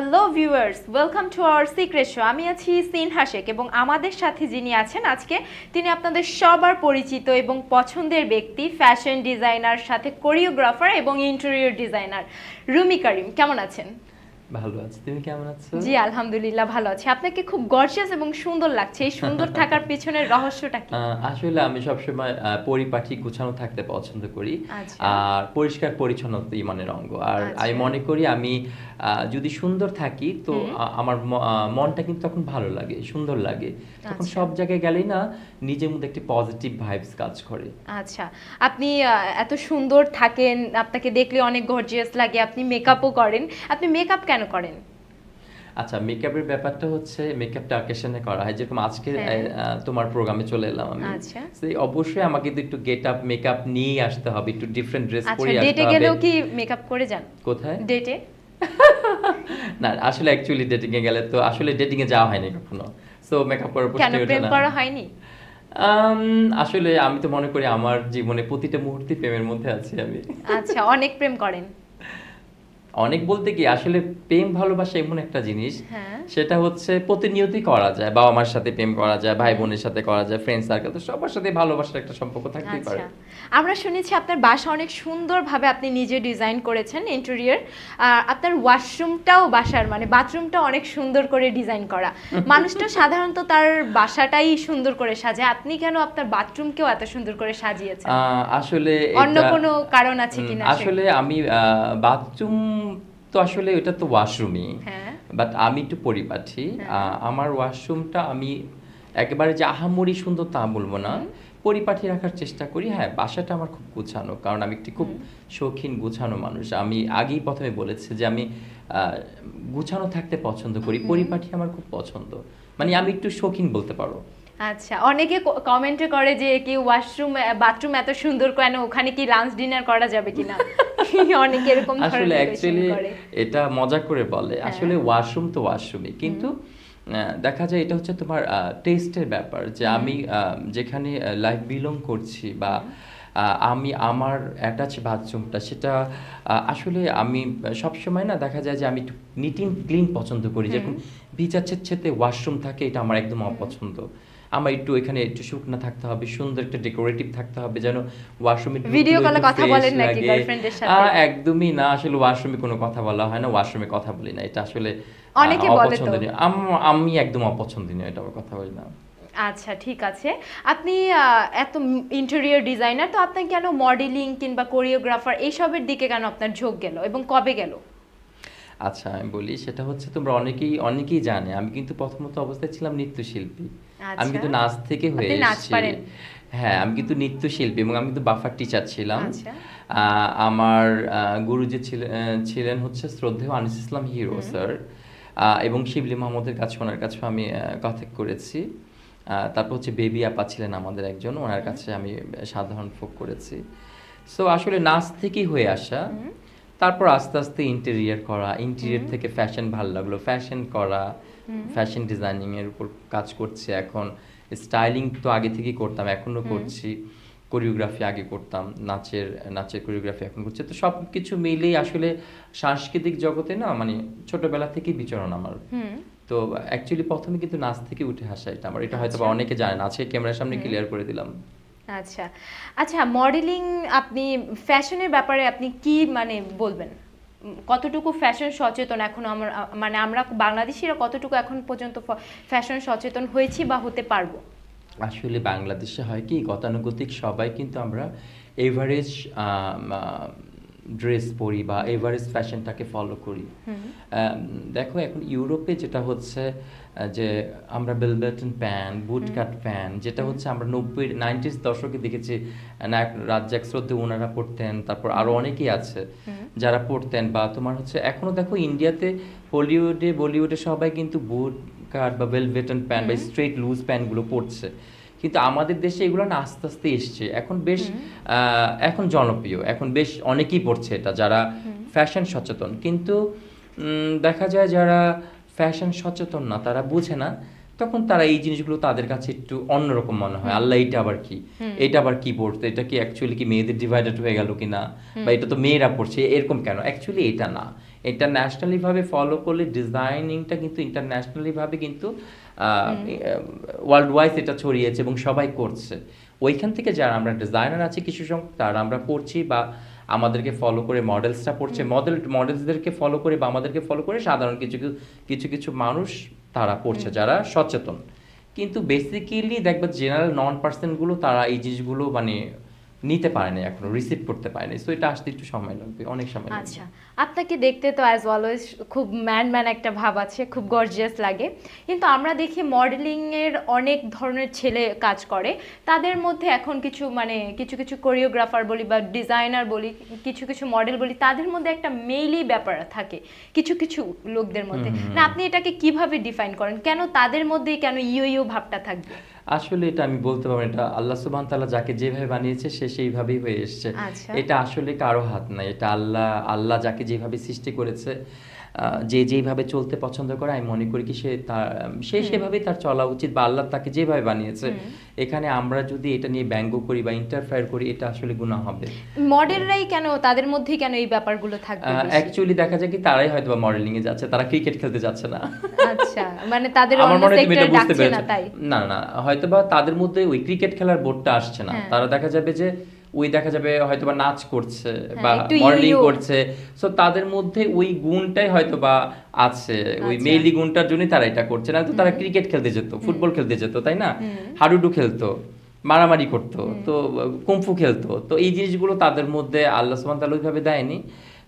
Hello viewers welcome to our secret show আমি আছি scene Sheikh এবং আমাদের সাথে যিনি আছেন আজকে, তিনি আপনাদের সবার পরিচিত এবং পছন্দের ব্যক্তি ফ্যাশন ডিজাইনার সাথে কোরিওগ্রাফার এবং ইন্টেরিয়র ডিজাইনার রুমি করিম। কেমন আছেন? ভালো আছি। তুমি কেমন আছো? জি আলহামদুলিল্লাহ ভালো আছি। আপনাকে খুব গর্জিয়াস এবং সুন্দর লাগছে। এই সুন্দর থাকার পেছনের রহস্যটা কি? আসলে আমি সবসময় পরিপাটি গুছানো থাকতে পছন্দ করি। আচ্ছা। আর পরিষ্কার পরিচ্ছন্নতা ইমানের অঙ্গ। আর আচ্ছা। আমি মনে করি আমি যদি সুন্দর থাকি তো আমার মনটা কিন্তু তখন ভালো লাগে সুন্দর লাগে। তখন আচ্ছা। সব জায়গায় গেলেই না নিজের মধ্যে একটি পজিটিভ ভাইবস কাজ করে। আচ্ছা। আপনি এত সুন্দর থাকেন আপনাকে দেখলে অনেক গর্জিয়াস লাগে আপনি মেকআপও করেন। আপনি মেকআপ কেন করেন। আচ্ছা মেকআপের ব্যাপারটা হচ্ছে মেকআপটা অকেশনে করা হয়। যেরকম আজকে হ্যাঁ। তোমার প্রোগ্রামে চলে এলাম আমি। আচ্ছা। সেই অবশ্যই আমাকে কিন্তু একটু গেট আপ মেকআপ নিয়ে আসতে হবে। একটু ডিফারেন্ট ড্রেস আচ্ছা পরে আসতে হবে। ডেটে গেলেও কি মেকআপ করে যান? কোথায়? ডেটে না আসলে অ্যাকচুয়ালি ডেটিং এ গেলে তো আসলে ডেটিং এ যাওয়া হয়নি কখনো। সো মেকআপ করার কেন প্রশ্নই ওঠে প্রেম না। করা হয়নি? আসলে আমি তো মনে করি আমার জীবনে প্রতিটা মুহূর্তে প্রেমের মধ্যে আছি আমি। আচ্ছা অনেক প্রেম করেন। অনেক বলতে কি আসলে প্রেম ভালোবাসা এমন একটা জিনিস হ্যাঁ। সেটা হচ্ছে প্রতিনিয়তই করা যায় বাবা মার সাথে প্রেম করা যায় ভাই বোনের সাথে করা যায় ফ্রেন্ড সার্কেল তো সবার সাথে ভালোবাসার একটা সম্পর্ক থাকতেই পারে। আচ্ছা। আমরা শুনেছি আপনার বাসা অনেক সুন্দরভাবে আপনি নিজে ডিজাইন করেছেন ইন্টেরিয়র। আপনার ওয়াশরুমটাও বাসার মানে বাথরুমটা অনেক সুন্দর করে ডিজাইন করা। মানুষটা সাধারণত তার বাসাটাই সুন্দর করে সাজায় আপনি কেন আপনার বাথরুমকেও এত সুন্দর করে সাজিয়েছেন? আসলে অন্য কোনো কারণ আছে কিনা আসলে আমি বাথরুম তো আসলে ওটা তো ওয়াশরুমই। হ্যাঁ। বাট আমি একটু পরিপাটি হ্যাঁ। আমার ওয়াশরুমটা আমি একেবারে যে আহামরি সুন্দর তা বলব না। পরিপাটি রাখার চেষ্টা করি। হ্যাঁ বাসাটা আমার খুব গুছানো কারণ আমি একটি খুব শৌখিন গুছানো মানুষ। আমি আগেই প্রথমে বলেছি যে আমি গুছানো থাকতে পছন্দ করি পরিপাটি আমার খুব পছন্দ। মানে আমি একটু শৌখিন বলতে পারো। আচ্ছা অনেকে কমেন্টে করে যে কি ওয়াশরুম বাথরুম এত সুন্দর কেন? ওখানে কি লাঞ্চ ডিনার করা যাবে কিনা? অনেকে এরকম আসলে অ্যাকচুয়ালি এটা মজা করে বলে। হ্যাঁ। আসলে ওয়াশরুম তো ওয়াশরুমই কিন্তু দেখা যায় এটা হচ্ছে তোমার টেস্টের ব্যাপার যে আমি যেখানে লাইফ বিলং করছি বা আমি আমার অ্যাটাচ বাথরুমটা সেটা আসলে আমি সবসময় না দেখা যায় যে আমি একটু নিট ক্লিন পছন্দ করি। যেরকম ভিজা ছেতে ওয়াশরুম থাকে এটা আমার একদম অপছন্দ। আমার একটু এখানে একটু শুকনো থাকতে হবে সুন্দর একটা ডেকোরেটিভ থাকতে হবে যেন ওয়াশরুমে call এ কথা বলেন নাকি এর সাথে? একদমই না আসলে ওয়াশরুমে কোনো কথা বলা হয় না ওয়াশরুমে কথা বলি না। এটা আসলে অনেকে বলে তো। আমি একদম অপছন্দনীয় এটা আমার কথা বলি না। আচ্ছা ঠিক আছে। আপনি এত ইন্টেরিয়র ডিজাইনার তো আপনি কেন মডেলিং কিংবা কোরিওগ্রাফার এইসবের দিকে কেন আপনার ঝোঁক গেল এবং কবে গেল? আচ্ছা আমি বলি সেটা হচ্ছে তোমরা অনেকেই অনেকেই জানে আমি কিন্তু প্রথমত অবস্থায় ছিলাম নৃত্যশিল্পী। আমি আচ্ছা। কিন্তু নাচ থেকে হয়ে এসেছি। হ্যাঁ আমি কিন্তু নৃত্যশিল্পী এবং আমি কিন্তু বাফার টিচার ছিলাম। আচ্ছা। আমার আহ, গুরুজি ছিলেন ছিলেন হচ্ছে শ্রদ্ধেয় আনিস ইসলাম হিরো স্যার এবং শিবলি মাহমুদের কাছে ওনার কাছে আমি কথক করেছি। তারপর হচ্ছে বেবি আপা ছিলেন আমাদের একজন ওনার কাছে আমি সাধারণ ফোক করেছি। সো আসলে নাচ থেকেই হয়ে আসা। তারপর আস্তে আস্তে ইন্টেরিয়ার করা ইন্টেরিয়ার থেকে ফ্যাশন ভালো লাগল। ফ্যাশন করা ফ্যাশন ডিজাইনিং এর উপর কাজ করছি এখন। স্টাইলিং তো আগে থেকেই করতাম এখনও করছি। কোরিওগ্রাফি আগে করতাম নাচের নাচের কোরিওগ্রাফি এখন করছে। তো সব কিছু মিলেই আসলে সাংস্কৃতিক জগতে না মানে ছোটবেলা থেকেই বিচরণ আমার। তো অ্যাকচুয়ালি প্রথমে কিন্তু নাচ থেকে উঠে আসা এটা আমার। এটা হয়তো বা অনেকে জানে না আজকে ক্যামেরার সামনে ক্লিয়ার করে দিলাম। আচ্ছা। আচ্ছা মডেলিং আপনি ফ্যাশনের ব্যাপারে আপনি কি মানে বলবেন? কতটুকু ফ্যাশন সচেতন এখন আমরা মানে আমরা বাংলাদেশিরা কতটুকু এখন পর্যন্ত ফ্যাশন সচেতন হয়েছি বা হতে পারব? আসলে বাংলাদেশে হয় কি গতানুগতিক সবাই কিন্তু আমরা এভারেজ ড্রেস পরি বা এভারেজ ফ্যাশনটাকে ফলো করি। দেখো এখন ইউরোপে যেটা হচ্ছে যে আমরা বেলবেটন প্যান্ট বুট কাট প্যান্ট যেটা হচ্ছে আমরা নব্বই নাইনটিস দশকে দেখেছি নায়ক রাজ্জাক শ্রদ্ধে ওনারা পড়তেন তারপর আরও অনেকেই আছে। যারা পড়তেন বা তোমার হচ্ছে এখনও দেখো ইন্ডিয়াতে হলিউডে বলিউডে সবাই কিন্তু বুট কাট বা বেলভেটন প্যান্ট বা স্ট্রেট লুজ প্যান্টগুলো পরছে কিন্তু আমাদের দেশে এগুলো না আস্তে আস্তে এসছে। এখন বেশ আহ, এখন জনপ্রিয়। এখন বেশ অনেকেই পড়ছে এটা যারা ফ্যাশন সচেতন। কিন্তু দেখা যায় যারা ফ্যাশন সচেতন না তারা বুঝে না তখন তারা এই জিনিসগুলো তাদের কাছে একটু অন্যরকম মনে হয়। আল্লাহ এটা আবার কি? এটা আবার কি পড়তো? এটা কি অ্যাকচুয়ালি কি মেয়েদের ডিভাইডেড হয়ে গেল কিনা? বা এটা তো মেয়েরা পড়ছে এরকম কেন? অ্যাকচুয়ালি এটা না। ইন্টারন্যাশনালি ভাবে ফলো করলে ডিজাইনিংটা কিন্তু ইন্টারন্যাশনালি ভাবে কিন্তু ওয়ার্ল্ড ওয়াইজ এটা ছড়িয়েছে এবং সবাই করছে। ওইখান থেকে যারা আমরা ডিজাইনার আছি কিছু সংখ্যক তারা আমরা পড়ছি বা আমাদেরকে ফলো করে মডেলসটা পড়ছে। মডেল মডেলসদেরকে ফলো করে বা আমাদেরকে ফলো করে সাধারণ কিছু কিছু কিছু মানুষ তারা পড়ছে যারা সচেতন। কিন্তু বেসিক্যালি দেখবে জেনারেল নন পার্সেন্টগুলো তারা এই জিনিসগুলো মানে নিতে পারে না এখনও রিসিভ করতে পারে না সো এটা আসতে একটু সময় লাগবে অনেক সময় আচ্ছা আপনাকে দেখতে তো অ্যাজ অলওয়েজ খুব ম্যান ম্যান একটা ভাব আছে খুব গর্জিয়াস লাগে। কিন্তু আমরা দেখি মডেলিং এর অনেক ধরনের ছেলে কাজ করে। তাদের মধ্যে এখন কিছু মানে কিছু কিছু কোরিওগ্রাফার বলি বা ডিজাইনার বলি কিছু কিছু মডেল বলি তাদের মধ্যে একটা মেইলি ব্যাপার থাকে কিছু কিছু লোকদের মধ্যে। না আপনি এটাকে কীভাবে ডিফাইন করেন? কেন তাদের মধ্যেই কেন ইও ইও ভাবটা থাকবে? আসলে এটা আমি বলতে পারব এটা আল্লাহ সুবহান তাআলা যাকে যেভাবে বানিয়েছে সে সেইভাবেই হয়ে এসেছে আচ্ছা। এটা আসলে কারও হাত নাই এটা আল্লাহ আল্লাহ যাকে যেভাবে সৃষ্টি করেছে যে যেভাবে চলতে পছন্দ করে আমি মনে করি কি সে তার সে সেভাবেই তার চলা উচিত বা আল্লাহ তাকে যেভাবে বানিয়েছে। এখানে আমরা যদি এটা নিয়ে ব্যঙ্গ করি বা ইন্টারফেয়ার করি এটা আসলে গুনাহ হবে। মডেলরাই কেন তাদের মধ্যেই কেন এই ব্যাপারগুলো থাকবে অ্যাকচুয়ালি দেখা যায় কি তারাই হয়তো বা মডেলিং এ যাচ্ছে তারা ক্রিকেট খেলতে যাচ্ছে না। আচ্ছা মানে তাদের আমার অন্য মনে তুমি সেক্টরে এটা বুঝতে ডাকছে না পেরেছ। তাই? না না হয়তো বা তাদের মধ্যে ওই ক্রিকেট খেলার বোর্ডটা আসছে না। হ্যাঁ। তারা দেখা যাবে যে ওই দেখা যাবে হয়তো বা নাচ করছে বা মডেলিং ইউ ইউ। করছে। সো তাদের মধ্যে ওই গুণটাই হয়তো বা আছে। ওই আচ্ছা। মেইলি গুণটার জন্যই তারা এটা করছে। না তো তারা ক্রিকেট খেলতে যেত ফুটবল খেলতে যেত তাই না? হাডুডু খেলতো মারামারি করতো তো কুমফু খেলতো। তো এই জিনিসগুলো তাদের মধ্যে আল্লাহ সুবহান তাআলা ওইভাবে দেয়নি।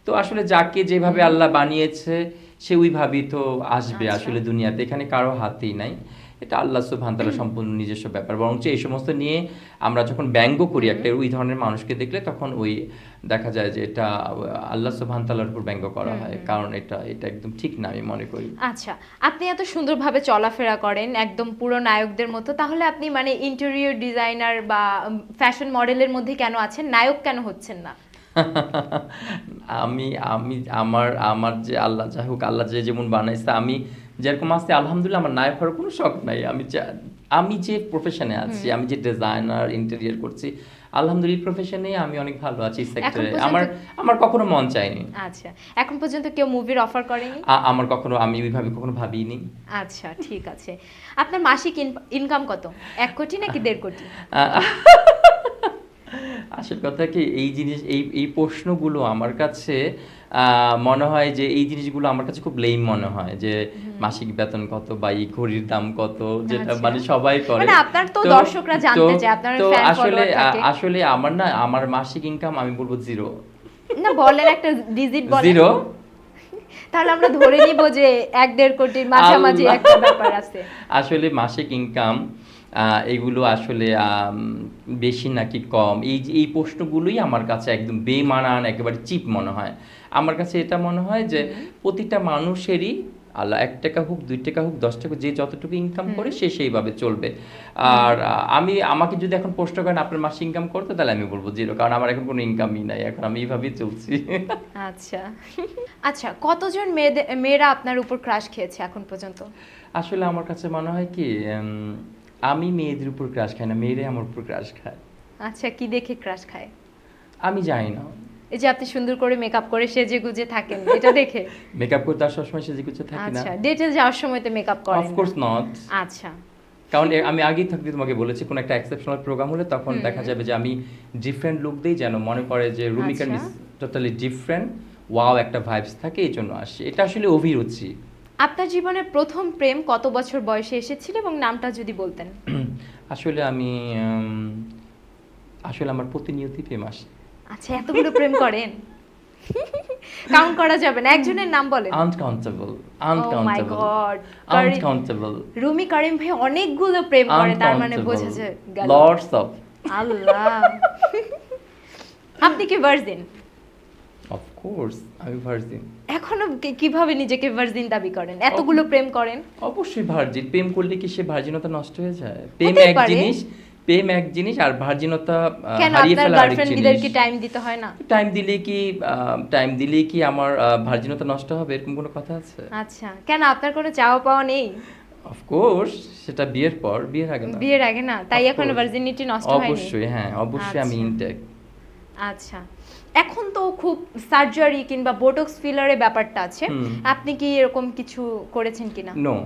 তো আসলে যাকে যেভাবে আল্লাহ বানিয়েছে সে ওইভাবেই তো আসবে আচ্ছা। আসলে দুনিয়াতে। এখানে কারও হাতেই নাই। এটা আল্লাহ সুবহান তাআলা সম্পূর্ণ নিজস্ব ব্যাপার। বরঞ্চ এই সমস্ত নিয়ে আমরা যখন ব্যঙ্গ করি একটা ওই ধরনের মানুষকে দেখলে তখন ওই দেখা যায় যে এটা আল্লাহ সুবহান তাআলার উপর ব্যঙ্গ করা হয়। কারণ এটা এটা একদম ঠিক না আমি মনে করি। আচ্ছা আপনি এত সুন্দরভাবে চলাফেরা করেন একদম পুরো নায়কদের মতো তাহলে আপনি মানে ইন্টেরিয়র ডিজাইনার বা ফ্যাশন মডেলের মধ্যে কেন আছেন? নায়ক কেন হচ্ছেন না? আমি আমি আমার আমার যে আল্লাহ যাই হোক আল্লাহ যে যেমন বানাইছে আমি যেরকম আছি আলহামদুলিল্লাহ আমার নায়ক হওয়ার কোনো শখ নাই। আমি আমি যে প্রফেশনে আছি আমি যে ডিজাইনার ইন্টেরিয়র করছি আলহামদুলিল্লাহ প্রফেশনে আমি অনেক ভালো আছি সেক্টরে আমার আমার কখনো মন চায়নি। আচ্ছা এখন পর্যন্ত কেউ মুভির অফার করেনি? আমার কখনো আমি ওইভাবে কখনো ভাবিনি। আচ্ছা ঠিক আছে। আপনার মাসিক ইনকাম কত? এক কোটি নাকি দেড় কোটি? আসল কথা কি এই জিনিস এই এই প্রশ্নগুলো আমার কাছে মনে হয় যে এই জিনিসগুলো আমার কাছে খুব লেম মনে হয় যে মাসিক বেতন কত বা এই ঘড়ির দাম কত যেটা আচ্ছা। মানে সবাই করে। মানে আপনার তো দর্শকরা জানতে চায়, আপনার আসলে আসলে আমার না আমার মাসিক ইনকাম আমি বলব জিরো না বলেন একটা ডিজিট বলেন। জিরো তাহলে আমরা ধরে নিব যে এক দেড় কোটির মাঝামাঝি একটা ব্যাপার আছে। আসলে মাসিক ইনকাম এগুলো আসলে বেশি নাকি কম। এই যে- এই প্রশ্নগুলোই আমার কাছে একদম বেমানান একেবারে চিপ মনে হয়। আমার কাছে এটা মনে হয় যে প্রতিটা মানুষেরই আল্লাহ এক টাকা হোক দুই টাকা হোক দশ টাকা যে যতটুকু ইনকাম করে সে সেইভাবে চলবে। আর আমি আমাকে যদি এখন প্রশ্ন করেন আপনার মাসিক ইনকাম করতে তাহলে আমি বলব জিরো কারণ আমার এখন কোনো ইনকামই নাই এখন আমি এইভাবেই চলছি। আচ্ছা। আচ্ছা কতজন মেয়েদের মেয়েরা আপনার উপর ক্রাশ খেয়েছে এখন পর্যন্ত? আসলে আমার কাছে মনে হয় কি আমি মেয়েদের উপর ক্রাশ খাই না মেয়েরাই আমার উপর ক্রাশ খায়। আচ্ছা কি দেখে ক্রাশ খায়? আমি জানি না। এই যে আপনি সুন্দর করে মেকআপ করে সেজে গুজে থাকেন এটা দেখে। মেকআপ করতে আর সবসময় সেজে গুছে থাকি না। আচ্ছা ডেটে যাওয়ার সময় তো মেকআপ করেন অফকোর্স নট আচ্ছা। কারণ আমি আগেই থাকতে তোমাকে বলেছি কোন একটা এক্সেপশনাল প্রোগ্রাম হলে তখন দেখা যাবে যে আমি ডিফারেন্ট লুক দিই যেন মনে করে যে রুমিকা আচ্ছা। মিস টোটালি ডিফারেন্ট ওয়াও একটা ভাইবস থাকে এই জন্য আসি এটা আসলে অভিরুচি। আপনার জীবনের প্রথম প্রেম কত বছর বয়সে এসেছিল এবং নামটা যদি বলতেন? আসলে আমি আসলে আমার প্রতিনিয়তই প্রেম আসে। আচ্ছা এতগুলো প্রেম করেন? কাউন্ট করা যাবে না একজনের নাম বলেন। Uncountable uncountable uncountable Rumi Karim ভাই অনেকগুলো প্রেম করে তার মানে বোঝা যায় লর্ডস অফ আল্লাহ। আপনি কি ভার্জিন অফ কোর্স আমি ভার্জিন এখনও কীভাবে নিজেকে ভার্জিন দাবি করেন? এতগুলো প্রেম করেন? অবশ্যই ভার্জিন প্রেম করলে কি সে ভার্জিনতা নষ্ট হয়ে যায়? প্রেম এক জিনিস প্রেম এক জিনিস আর ভার্জিনতা হারিয়ে ফেলা আরেক গার্লফ্রেন্ডদের কি টাইম দিতে হয় না? টাইম দিলে কি টাইম দিলে কি আমার ভার্জিনতা নষ্ট হবে? এরকম কোনো কথা আছে? আচ্ছা কেন আপনার কোনো চাওয়া পাওয়া নেই? অফকোর্স সেটা বিয়ের পর বিয়ের আগে না। বিয়ের আগে না তাই এখন. ভার্জিনিটি নষ্ট হয়নি। অবশ্যই হ্যাঁ অবশ্যই আমি আচ্ছা। ইনটেক আচ্ছা। এখন তো খুব সার্জারি কিংবা বোটক্স ফিলারের ব্যাপারটা আছে। আপনি কি এরকম কিছু করেছেন কিনা? নো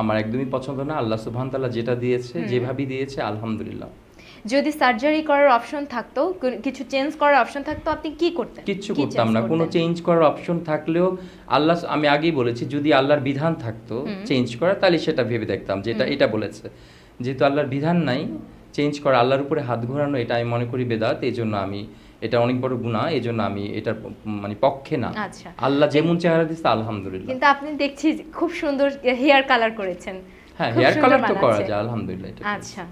আমার একদমই পছন্দ না আল্লাহ সুবহান তাআলা যেটা দিয়েছে যেভাবে দিয়েছে আলহামদুলিল্লাহ। যদি সার্জারি করার অপশন থাকতো কিছু চেঞ্জ করার অপশন থাকতো আপনি কি করতেন? কিচ্ছু করতাম না। কোনো চেঞ্জ করার অপশন থাকলেও আল্লাহ আমি আগেই বলেছি যদি আল্লাহর বিধান থাকতো চেঞ্জ করা তাহলে সেটা ভেবে দেখতাম যেটা এটা বলেছে। যেহেতু আল্লাহর বিধান নাই চেঞ্জ করা আল্লাহর উপরে হাত ঘোরানো এটা আমি মনে করি বেদাত এই জন্য আমি এটা অনেক বড় গুণা এই জন্য আমি এটার মানে পক্ষে না। আচ্ছা। আল্লাহ যেমন চেহারা দিচ্ছে আলহামদুলিল্লাহ। কিন্তু আপনি দেখছি খুব সুন্দর হেয়ার কালার করেছেন। হ্যাঁ হেয়ার কালার তো করা যায় আলহামদুলিল্লাহ এটা আচ্ছা।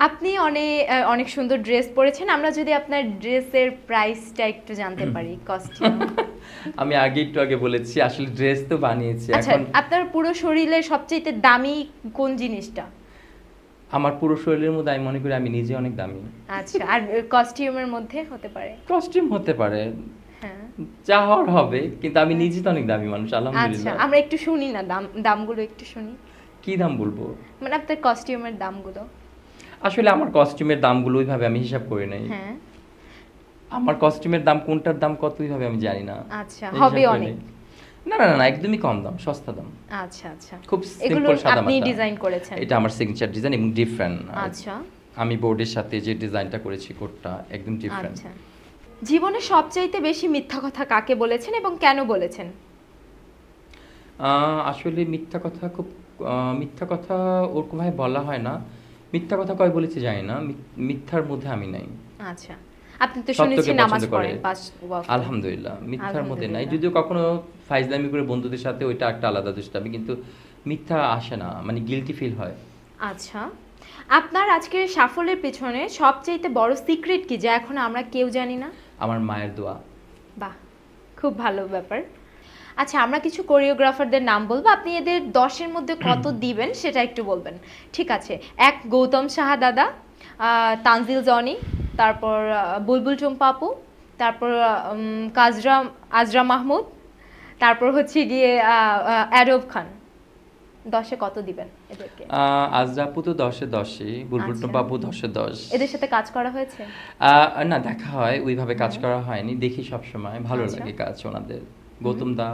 আপনি অনেক অনেক সুন্দর ড্রেস পরেছেন। আমরা যদি আপনার ড্রেসের প্রাইসটা একটু জানতে পারি কস্টিউম আমি আগে একটু আগে বলেছি আসলে ড্রেস তো বানিয়েছি আচ্ছা এখন আপনার পুরো শরীরে সবচেয়ে দামি কোন জিনিসটা? আমার পুরো শরীরের মধ্যে আমি মনে করি আমি নিজে অনেক দামি। আচ্ছা আর কস্টিউমের মধ্যে হতে পারে? কস্টিউম হতে পারে। হ্যাঁ। যা হওয়ার হবে কিন্তু আমি নিজে তো অনেক দামি মানুষ আচ্ছা আলহামদুলিল্লাহ। আমরা একটু শুনি না দাম দামগুলো একটু শুনি। কি দাম বলব? মানে আপনার কস্টিউমের দামগুলো? আসলে আমার কস্টিউমের দামগুলো ওইভাবে আমি হিসাব করে নাই। হ্যাঁ। আমার কস্টিউমের দাম কোনটার দাম কত ওইভাবে আমি জানি না। আচ্ছা হবে অনেক। না না না, একদমই কম দাম সস্তা দাম। আচ্ছা আচ্ছা। খুব সিম্পল সাদা আপনি ডিজাইন করেছেন। এটা আমার সিগনেচার ডিজাইন এবং ডিফারেন্ট আচ্ছা। আমি বোর্ডের সাথে যে ডিজাইনটা করেছি কোডটা একদম ডিফারেন্ট আচ্ছা। জীবনে সবচাইতে বেশি মিথ্যা কথা কাকে বলেছেন এবং কেন বলেছেন? আসলে মিথ্যা কথা খুব মিথ্যা কথা ওরকমভাবে বলা হয় না। মিথ্যা কথা কয় বলেছে জানি না। মিথ্যার মধ্যে আমি নাই। আচ্ছা। আপনি তো শুনেছি নামাজ পড়েন পাঁচ। আলহামদুলিল্লাহ মিথ্যার মধ্যে নাই। যদিও কখনো ফাইজলামি করে বন্ধুদের সাথে ওইটা একটা আলাদা দুষ্টামি কিন্তু মিথ্যা আসে না মানে গিলটি ফিল হয়। আচ্ছা আপনার আজকের সাফল্যের পেছনে সবচাইতে বড় সিক্রেট কি যা এখন আমরা কেউ জানি না? আমার মায়ের দোয়া। বাহ খুব ভালো ব্যাপার। আচ্ছা আমরা কিছু কোরিওগ্রাফারদের নাম বলব। আপনি এদের দশের মধ্যে কত দিবেন সেটা একটু বলবেন। ঠিক আছে এক গৌতম সাহা দাদা তানজিল জনি তারপর বুলবুল চম্পা আপু তারপর কাজরা আজরা মাহমুদ তারপর হচ্ছে গিয়ে অ্যাডব খান। দশে কত দিবেন এদেরকে? আজরাপু তো দশে দশে বুলবুল আচ্ছা। বাবু দশে দশ। এদের সাথে কাজ করা হয়েছে? আহ, না দেখা হয় ওইভাবে কাজ করা হয়নি দেখি সব সময় ভালো আচ্ছা। লাগে কাজ ওনাদের। গৌতম দা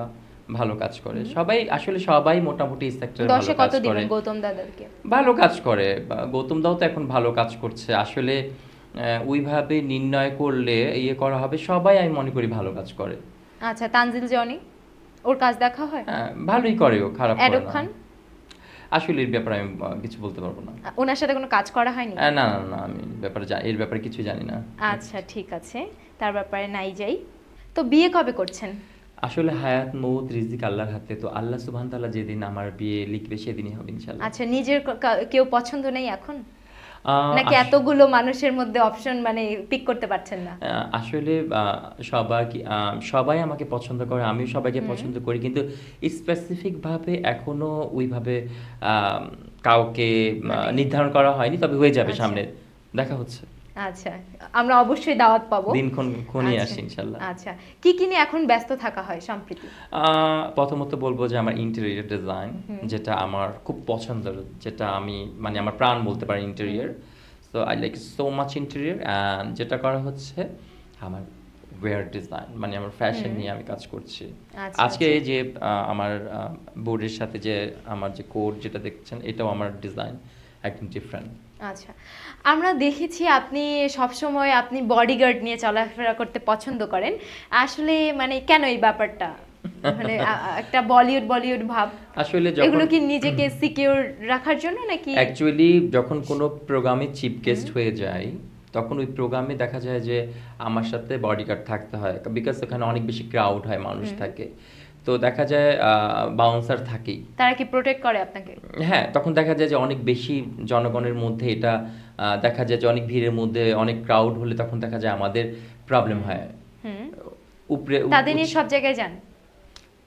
ভালো কাজ করে। সবাই আসলে সবাই মোটামুটি সেক্টরে ভালো কাজ করে। গৌতম দাদাকে? ভালো কাজ করে। গৌতম দাও তো এখন ভালো কাজ করছে। আসলে ওইভাবে নির্ণয় করলে ইয়ে করা হবে সবাই আমি মনে করি ভালো কাজ করে। আচ্ছা তানজিল জনি? ওর কাজ দেখা হয়? হ্যাঁ, ভালোই করে ও খারাপ করে অ্যাডব না। খান? আসলে এর ব্যাপারে আমি কিছু বলতে পারব না। ওনার সাথে কোনো কাজ করা হয়নি? না না না আমি ব্যাপারে এর ব্যাপারে কিছু জানি না। আচ্ছা ঠিক আছে। তার ব্যাপারে নাই যাই। তো বিয়ে কবে করছেন? আসলে হায়াত মৌত রিজিক আল্লাহর হাতে। তো আল্লাহ সুবহান তাআলা যেদিন আমার বিয়ে লিখবে সেদিনই হবে ইনশাআল্লাহ। আচ্ছা নিজের কা- কেউ পছন্দ নেই এখন? নাকি আস- এতগুলো মানুষের মধ্যে অপশন মানে পিক করতে পারছেন না? আহ, আসলে আহ, সবাই কি- আহ, সবাই আমাকে পছন্দ করে আমিও সবাইকে পছন্দ করি। কিন্তু স্পেসিফিক ভাবে এখনও ওইভাবে কাউকে আহ, নির্ধারণ করা হয়নি তবে হয়ে যাবে আচ্ছা। সামনে। দেখা হচ্ছে। আচ্ছা আমরা অবশ্যই দাওয়াত পাবো। দিনক্ষণ ক্ষণই আচ্ছা, আসে ইনশাল্লাহ। আচ্ছা কি কি নিয়ে এখন ব্যস্ত থাকা হয় সম্প্রতি? প্রথমত বলব যে আমার ইন্টেরিয়র ডিজাইন যেটা আমার খুব পছন্দের যেটা আমি মানে আমার প্রাণ বলতে পারি interior so I like so much interior and যেটা করা হচ্ছে আমার ওয়্যার ডিজাইন মানে আমার ফ্যাশন নিয়ে আমি কাজ করছি। আচ্ছা, আজকে এই যে আমার বোর্ডের সাথে যে আমার যে কোড যেটা দেখছেন এটাও আমার ডিজাইন একদম ডিফারেন্ট আচ্ছা আমরা দেখেছি আপনি সবসময় আপনি বডিগার্ড নিয়ে চলাফেরা করতে পছন্দ করেন। আসলে মানে কেন এই ব্যাপারটা? মানে একটা বলিউড বলিউড ভাব। আসলে এগুলো কি নিজেকে সিকিউর রাখার জন্য নাকি? অ্যাকচুয়ালি যখন কোনো প্রোগ্রামে চিফ গেস্ট হয়ে যায় তখন ওই প্রোগ্রামে দেখা যায় যে আমার সাথে বডিগার্ড থাকতে হয়। বিকজ ওখানে অনেক বেশি ক্রাউড হয় মানুষ থাকে। তো দেখা যায় বাউন্সার থাকেই। তারা কি প্রোটেক্ট করে আপনাকে? হ্যাঁ তখন দেখা যায় যে অনেক বেশি জনগণের মধ্যে এটা দেখা যায় যে অনেক ভিড়ের মধ্যে অনেক ক্রাউড হলে তখন দেখা যায় আমাদের প্রবলেম হয়। উপরে তাদের নিয়ে সব জায়গায় যান?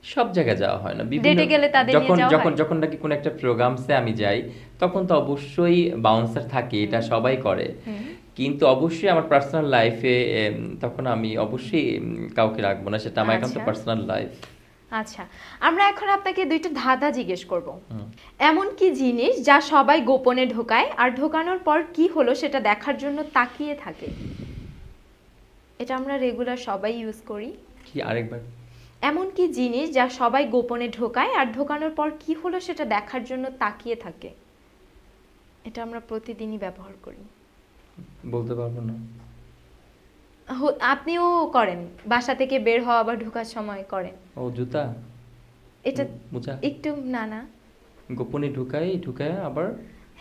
সব জায়গায় যাওয়া হয় না। এ গেলে তাদের যখন যখন যখন নাকি কোনো একটা প্রোগ্রামসে আমি যাই তখন তো অবশ্যই বাউন্সার থাকে এটা সবাই করে। কিন্তু অবশ্যই আমার পার্সোনাল লাইফে তখন আমি অবশ্যই কাউকে রাখব না সেটা আমার আচ্ছা। পার্সোনাল লাইফ আচ্ছা আমরা এখন আপনাকে দুইটা ধাঁধা জিজ্ঞেস করব। এমন কি জিনিস যা সবাই গোপনে ঢোকায় আর ঢোকানোর পর কি হলো সেটা দেখার জন্য তাকিয়ে থাকে? এটা আমরা রেগুলার সবাই ইউজ করি। কি আরেকবার? এমন কি জিনিস যা সবাই গোপনে ঢোকায় আর ঢোকানোর পর কি হলো সেটা দেখার জন্য তাকিয়ে থাকে? এটা আমরা প্রতিদিনই ব্যবহার করি। বলতে পারব না। আপনিও করেন। বাসা থেকে বের হওয়া বা ঢোকার সময় করেন। ও জুতা? এটা মোজা? একটু না না। গোপনে ঢুকাই ঢুকায় আবার?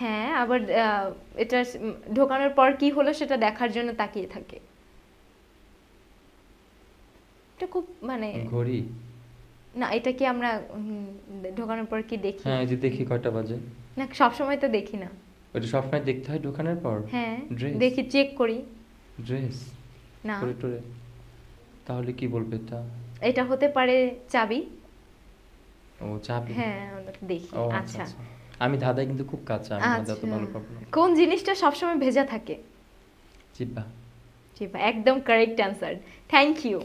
হ্যাঁ আবার এটা ঢোকানোর পর কি হলো সেটা দেখার জন্য তাকিয়ে থাকে। এটা খুব মানে ঘড়ি? না এটা কি আমরা ঢোকানোর পর কি দেখি? হ্যাঁ যে দেখি কয়টা বাজে। না সবসময় তো দেখি না। ওটা সবসময় দেখতে হয় ঢোকানোর পর? হ্যাঁ দেখি চেক করি। ড্রেস না। করে টরে তাহলে কি বলবে এটা এটা হতে পারে চাবি। ও চাবি? হ্যাঁ দেখি। আচ্ছা আমি ধাঁধায় কিন্তু খুব কাঁচা আমি ধাঁধা তো আচ্ছা। ভালো না। কোন জিনিসটা সবসময় ভেজা থাকে? চিপা জি ভাই, একদম কারেক্ট অ্যান্সার থ্যাংক ইউ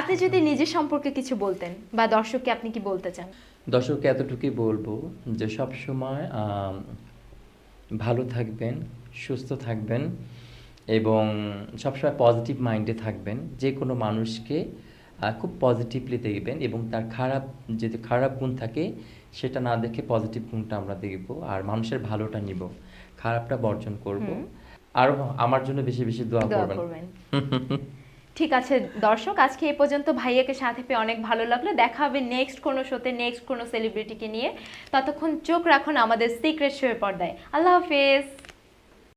আপনি যদি নিজের সম্পর্কে কিছু বলতেন বা দর্শককে আপনি কি বলতে চান? দর্শককে এতটুকুই বলব যে সব সময় ভালো থাকবেন সুস্থ থাকবেন। এবং সবসময় পজিটিভ মাইন্ডে থাকবেন যে কোনো মানুষকে খুব পজিটিভলি দেখবেন এবং তার খারাপ যদি খারাপ গুণ থাকে সেটা না দেখে পজিটিভ গুণটা আমরা দেখব আর মানুষের ভালোটা নিব খারাপটা বর্জন করব। আর আমার জন্য বেশি বেশি দোয়া করবেন। ঠিক আছে দর্শক আজকে এই পর্যন্ত ভাইয়াকে সাথে পেয়ে অনেক ভালো লাগল। দেখা হবে নেক্সট কোনো শোতে নেক্সট কোনো সেলিব্রিটিকে নিয়ে। ততক্ষণ চোখ রাখুন আমাদের সিক্রেট শোয়ের পর্দায়। আল্লাহ হাফেজ।